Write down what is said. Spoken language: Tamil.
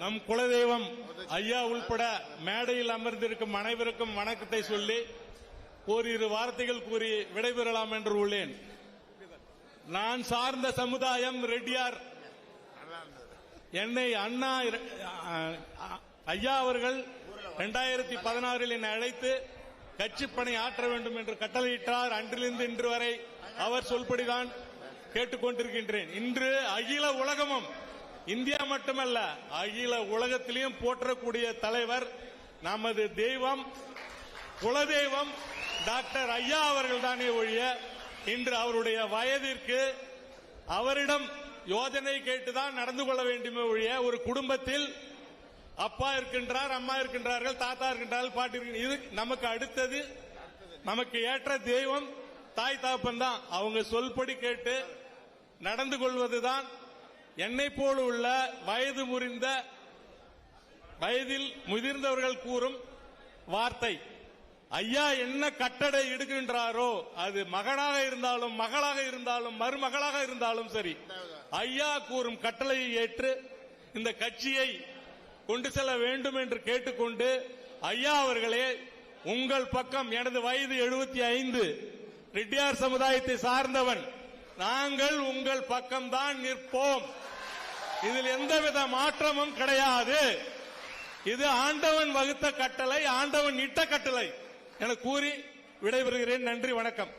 நம் குலதெய்வம் ஐயா உள்பட மேடையில் அமர்ந்திருக்கும் அனைவருக்கும் வணக்கத்தை சொல்லி ஓரிரு வார்த்தைகள் கூறி விடைபெறலாம் என்று உள்ளேன். நான் சார்ந்த சமுதாயம் ரெட்டியார். என்னை அண்ணா ஐயா அவர்கள் இரண்டாயிரத்தி பதினாறில் என்னை அழைத்து கட்சிப்பணி ஆற்ற வேண்டும் என்று கட்டளையிட்டார். அன்றிலிருந்து இன்று வரை அவர் சொல்படிதான் கேட்டுக்கொண்டிருக்கின்றேன். இன்று அகில உலகமும் இந்தியா மட்டுமல்ல அகில உலகத்திலையும் போற்றக்கூடிய தலைவர் நமது தெய்வம் குலதெய்வம் டாக்டர் ஐயா அவர்கள் தானே ஒழிய இன்று அவருடைய வயதிற்கு அவரிடம் யோஜனை கேட்டுதான் நடந்து கொள்ள வேண்டுமே ஒழிய ஒரு குடும்பத்தில் அப்பா இருக்கின்றார் அம்மா இருக்கின்றார்கள் தாத்தா இருக்கின்றார்கள் பாட்டி இருக்கின்ற இது நமக்கு அடுத்தது. நமக்கு ஏற்ற தெய்வம் தாய் தாப்பன் தான் அவங்க சொல்படி கேட்டு நடந்து கொள்வதுதான் என்னை போல உள்ள வயது முறிந்த வயதில் முதிர்ந்தவர்கள் கூறும் வார்த்தை ஐயா என்ன கட்டடை இடுகின்றாரோ அது மகனாக இருந்தாலும் மகளாக இருந்தாலும் மருமகளாக இருந்தாலும் சரி. ஐயா கூறும் கட்டளையை ஏற்று இந்த கட்சியை கொண்டு செல்ல வேண்டும் என்று கேட்டுக்கொண்டு ஐயா அவர்களே உங்கள் பக்கம் எனது வயது எழுபத்தி ஐந்து ரெட்டியார் சமுதாயத்தை சார்ந்தவன் நாங்கள் உங்கள் பக்கம்தான் நிற்போம். இதில் எந்தவித மாற்றமும் கிடையாது. இது ஆண்டவன் வகுத்த கட்டளை ஆண்டவன் இட்ட கட்டளை. என கூறி விடைபெறுகிறேன். நன்றி வணக்கம்.